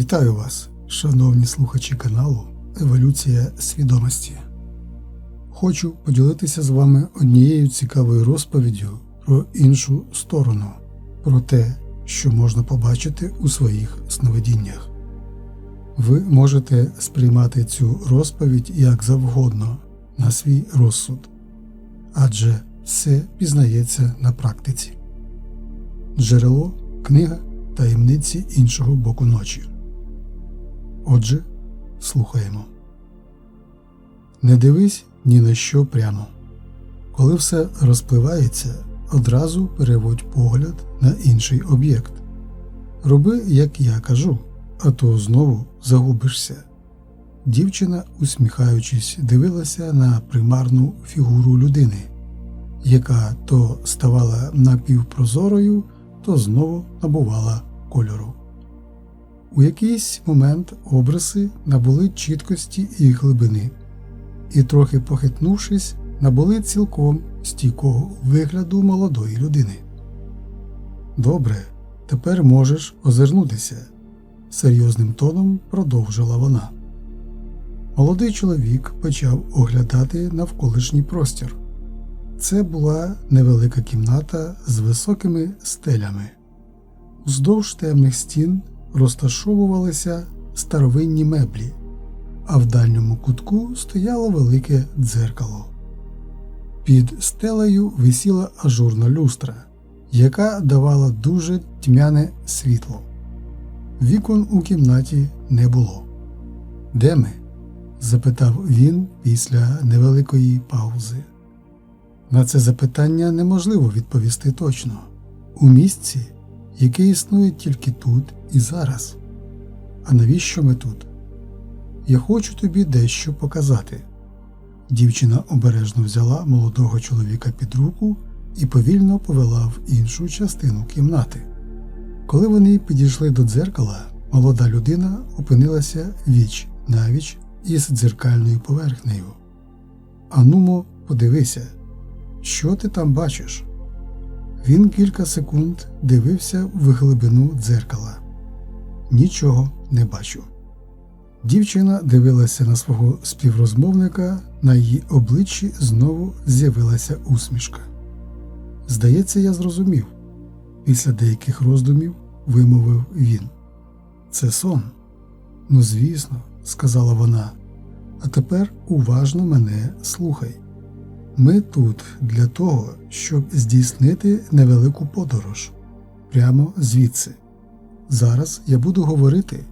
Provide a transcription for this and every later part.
Вітаю вас, шановні слухачі каналу Еволюція свідомості. Хочу поділитися з вами однією цікавою розповіддю про іншу сторону, про те, що можна побачити у своїх сновидіннях. Ви можете сприймати цю розповідь як завгодно на свій розсуд, адже все пізнається на практиці. Джерело книга таємниці іншого боку ночі. Отже, слухаємо. Не дивись ні на що прямо. Коли все розпливається, одразу переводь погляд на інший об'єкт. Роби, як я кажу, а то знову загубишся. Дівчина, усміхаючись, дивилася на примарну фігуру людини, яка то ставала напівпрозорою, то знову набувала кольору. У якийсь момент обриси набули чіткості і глибини, і, трохи похитнувшись, набули цілком стійкого вигляду молодої людини. Добре, тепер можеш озирнутися, серйозним тоном продовжила вона. Молодий чоловік почав оглядати навколишній простір. Це була невелика кімната з високими стелями. Вздовж темних стін розташовувалися старовинні меблі, а в дальньому кутку стояло велике дзеркало. Під стелею висіла ажурна люстра, яка давала дуже тьмяне світло. Вікон у кімнаті не було. Де ми? запитав він після невеликої паузи. На це запитання неможливо відповісти точно. У місці, яке існує тільки тут і зараз. А навіщо ми тут? Я хочу тобі дещо показати. Дівчина обережно взяла молодого чоловіка під руку і повільно повела в іншу частину кімнати. Коли вони підійшли до дзеркала, молода людина опинилася віч навіч із дзеркальною поверхнею. Анумо, подивися, що ти там бачиш? Він кілька секунд дивився в глибину дзеркала. Нічого не бачу. Дівчина дивилася на свого співрозмовника, на її обличчі знову з'явилася усмішка. Здається, я зрозумів. Після деяких роздумів вимовив він. Це сон. Ну, звісно, сказала вона. А тепер уважно мене слухай. Ми тут для того, щоб здійснити невелику подорож прямо звідси. Зараз я буду говорити,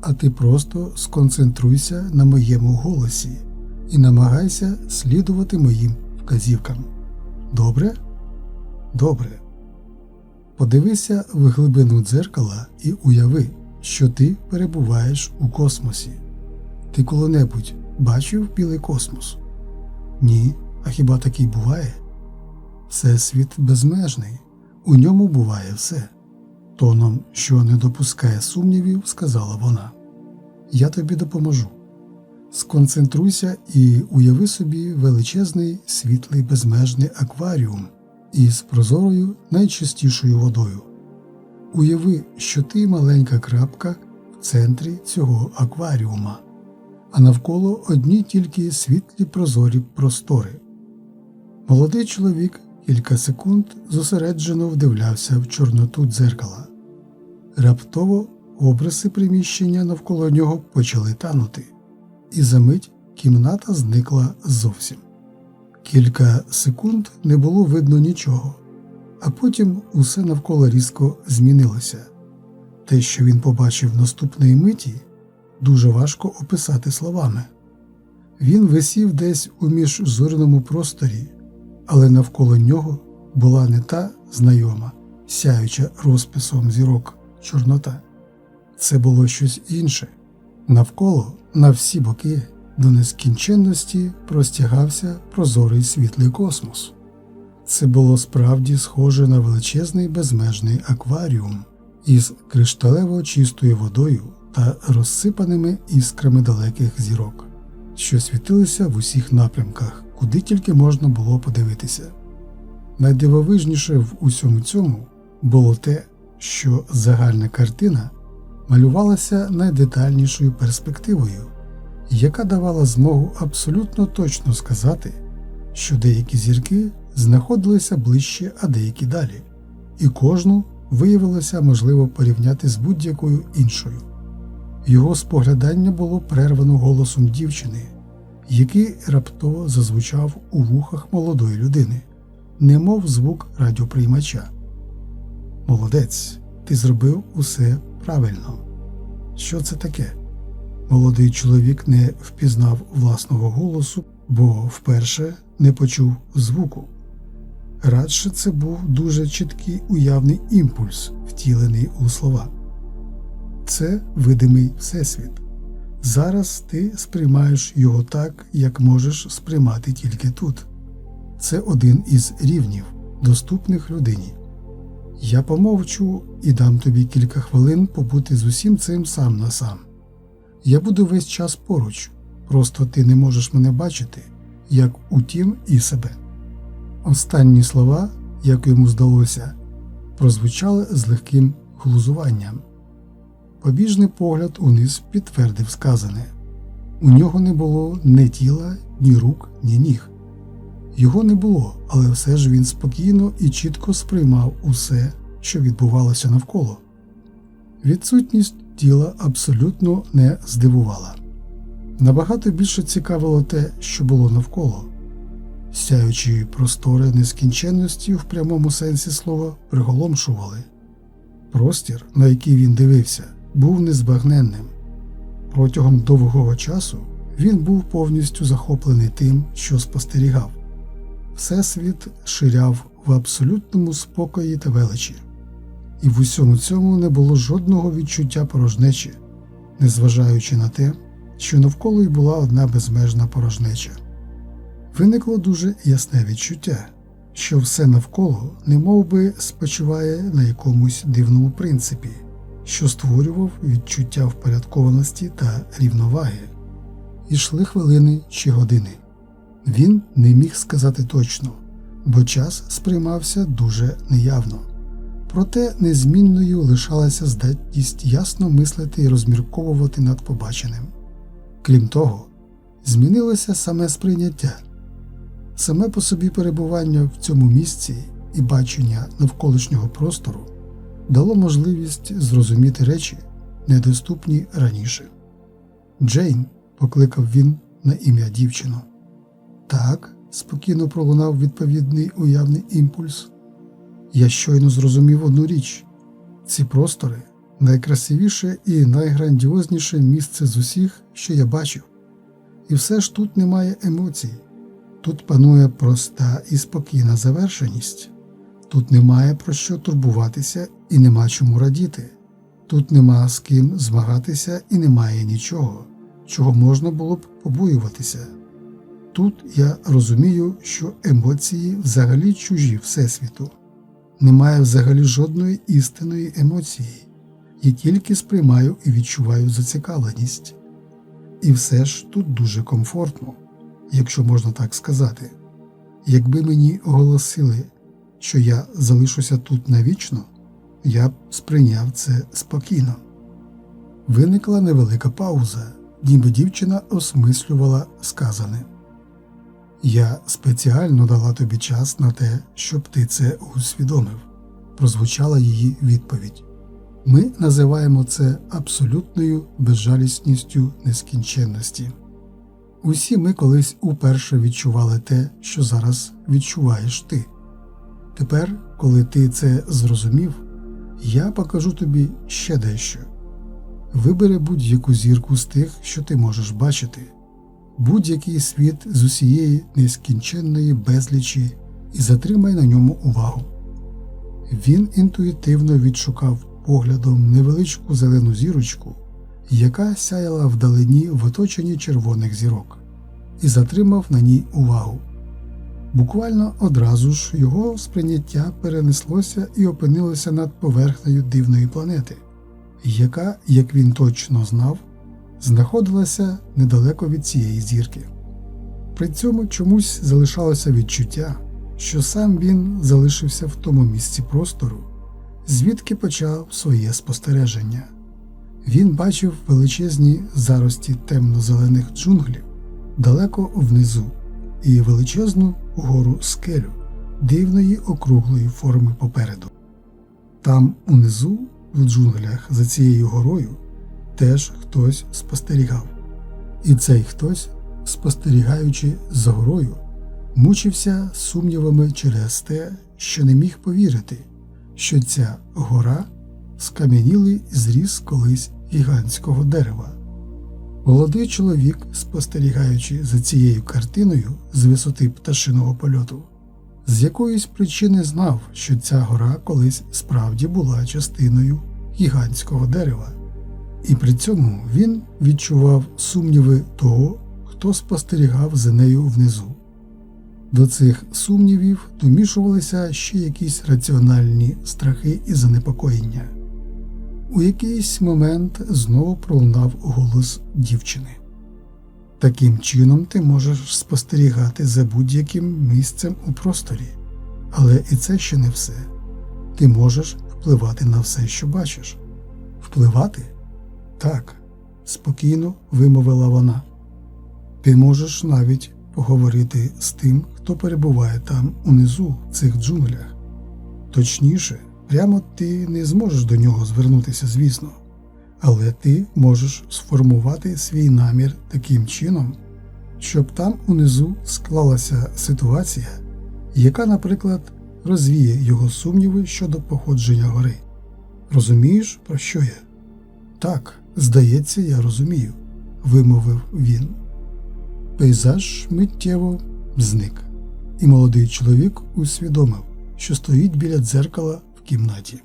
а ти просто сконцентруйся на моєму голосі і намагайся слідувати моїм вказівкам. Добре? Добре. Подивися в глибину дзеркала і уяви, що ти перебуваєш у космосі. Ти коли-небудь бачив білий космос? Ні. А хіба такий буває? Всесвіт безмежний, у ньому буває все. Тоном, що не допускає сумнівів, сказала вона. Я тобі допоможу. Сконцентруйся і уяви собі величезний світлий безмежний акваріум із прозорою найчистішою водою. Уяви, що ти маленька крапка в центрі цього акваріума, а навколо одні тільки світлі прозорі простори. Молодий чоловік кілька секунд зосереджено вдивлявся в чорноту дзеркала. Раптово обриси приміщення навколо нього почали танути, і за мить кімната зникла зовсім. Кілька секунд не було видно нічого, а потім усе навколо різко змінилося. Те, що він побачив наступної миті, дуже важко описати словами. Він висів десь у міжзорному просторі але навколо нього була не та знайома, сяюча розписом зірок Чорнота. Це було щось інше. Навколо, на всі боки, до нескінченності простягався прозорий світлий космос. Це було справді схоже на величезний безмежний акваріум із кришталево чистою водою та розсипаними іскрами далеких зірок, що світилися в усіх напрямках куди тільки можна було подивитися. Найдивовижніше в усьому цьому було те, що загальна картина малювалася найдетальнішою перспективою, яка давала змогу абсолютно точно сказати, що деякі зірки знаходилися ближче, а деякі далі, і кожну виявилося можливо порівняти з будь-якою іншою. Його споглядання було перервано голосом дівчини, який раптово зазвучав у вухах молодої людини, немов звук радіоприймача. Молодець, ти зробив усе правильно. Що це таке? Молодий чоловік не впізнав власного голосу, бо вперше не почув звуку. Радше це був дуже чіткий уявний імпульс, втілений у слова. Це видимий всесвіт. Зараз ти сприймаєш його так, як можеш сприймати тільки тут. Це один із рівнів, доступних людині. Я помовчу і дам тобі кілька хвилин побути з усім цим сам на сам. Я буду весь час поруч, просто ти не можеш мене бачити, як утім і себе. Останні слова, як йому здалося, прозвучали з легким глузуванням. Побіжний погляд униз підтвердив сказане у нього не було ні тіла, ні рук, ні ніг. Його не було, але все ж він спокійно і чітко сприймав усе, що відбувалося навколо. Відсутність тіла абсолютно не здивувала. Набагато більше цікавило те, що було навколо. Сяючі простори нескінченності в прямому сенсі слова приголомшували. Простір, на який він дивився, був незбагненним. Протягом довгого часу він був повністю захоплений тим, що спостерігав. Всесвіт ширяв в абсолютному спокої та величі, і в усьому цьому не було жодного відчуття порожнечі, незважаючи на те, що навколо й була одна безмежна порожнеча. Виникло дуже ясне відчуття, що все навколо немов би спочиває на якомусь дивному принципі, що створював відчуття впорядкованості та рівноваги. Ішли хвилини чи години. Він не міг сказати точно, бо час сприймався дуже неявно. Проте незмінною лишалася здатність ясно мислити і розмірковувати над побаченим. Крім того, змінилося саме сприйняття. Саме по собі перебування в цьому місці і бачення навколишнього простору дало можливість зрозуміти речі, недоступні раніше. Джейн, покликав він на ім'я дівчину. Так, спокійно пролунав відповідний уявний імпульс. Я щойно зрозумів одну річ ці простори найкрасивіше і найграндіозніше місце з усіх, що я бачив. І все ж тут немає емоцій. Тут панує проста і спокійна завершеність, тут немає про що турбуватися і нема чому радіти, тут нема з ким змагатися і немає нічого, чого можна було б побоюватися. Тут я розумію, що емоції взагалі чужі Всесвіту, немає взагалі жодної істинної емоції, я тільки сприймаю і відчуваю зацікавленість. І все ж тут дуже комфортно якщо можна так сказати. Якби мені оголосили, що я залишуся тут навічно, я б сприйняв це спокійно. Виникла невелика пауза, ніби дівчина осмислювала сказане. Я спеціально дала тобі час на те, щоб ти це усвідомив, прозвучала її відповідь. Ми називаємо це абсолютною безжалісністю нескінченності. Усі ми колись уперше відчували те, що зараз відчуваєш ти. Тепер, коли ти це зрозумів, я покажу тобі ще дещо. Вибери будь-яку зірку з тих, що ти можеш бачити, будь-який світ з усієї нескінченної безлічі і затримай на ньому увагу. Він інтуїтивно відшукав поглядом невеличку зелену зірочку яка сяяла вдалині в оточенні червоних зірок, і затримав на ній увагу. Буквально одразу ж його сприйняття перенеслося і опинилося над поверхнею дивної планети, яка, як він точно знав, знаходилася недалеко від цієї зірки. При цьому чомусь залишалося відчуття, що сам він залишився в тому місці простору, звідки почав своє спостереження. Він бачив величезні зарості темно-зелених джунглів далеко внизу і величезну гору скелю дивної округлої форми попереду. Там унизу, в джунглях за цією горою, теж хтось спостерігав. І цей хтось, спостерігаючи за горою, мучився сумнівами через те, що не міг повірити, що ця гора скам'янілий зріс колись гігантського дерева. Молодий чоловік, спостерігаючи за цією картиною з висоти пташиного польоту, з якоїсь причини знав, що ця гора колись справді була частиною гігантського дерева, і при цьому він відчував сумніви того, хто спостерігав за нею внизу. До цих сумнівів домішувалися ще якісь раціональні страхи і занепокоєння. У якийсь момент знову пролунав голос дівчини. Таким чином ти можеш спостерігати за будь-яким місцем у просторі, але і це ще не все. Ти можеш впливати на все, що бачиш. Впливати? Так, спокійно вимовила вона. Ти можеш навіть поговорити з тим, хто перебуває там унизу, в цих джунглях. Точніше, прямо ти не зможеш до нього звернутися, звісно, але ти можеш сформувати свій намір таким чином, щоб там унизу склалася ситуація, яка, наприклад, розвіє його сумніви щодо походження гори. Розумієш, про що я? Так, здається, я розумію, вимовив він. Пейзаж миттєво зник, і молодий чоловік усвідомив, що стоїть біля дзеркала кімнаті.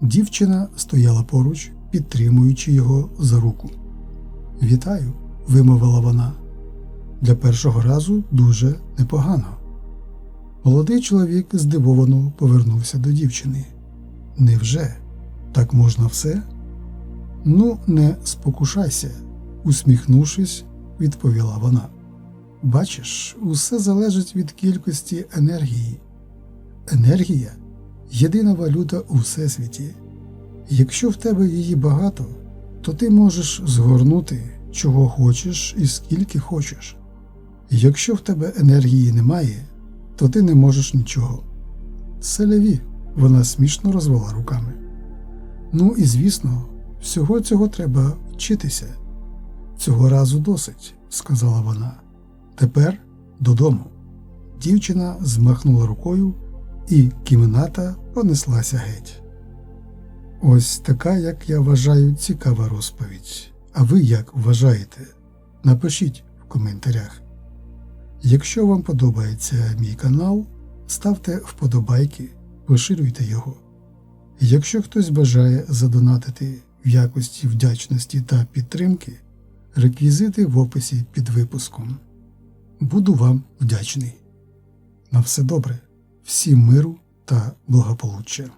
Дівчина стояла поруч, підтримуючи його за руку. Вітаю, вимовила вона. Для першого разу дуже непогано. Молодий чоловік здивовано повернувся до дівчини. Невже? Так можна все? Ну, не спокушайся, усміхнувшись, відповіла вона. Бачиш, усе залежить від кількості енергії. Енергія єдина валюта у всесвіті. Якщо в тебе її багато, то ти можеш згорнути, чого хочеш і скільки хочеш. Якщо в тебе енергії немає, то ти не можеш нічого. Селяві, вона смішно розвела руками. Ну і звісно, всього цього треба вчитися. Цього разу досить, сказала вона. Тепер додому. Дівчина змахнула рукою, і кімната понеслася геть. Ось така, як я вважаю, цікава розповідь. А ви як вважаєте? Напишіть в коментарях. Якщо вам подобається мій канал, ставте вподобайки, поширюйте його. Якщо хтось бажає задонатити в якості вдячності та підтримки, реквізити в описі під випуском. Буду вам вдячний. На все добре, всім миру та благополуччя.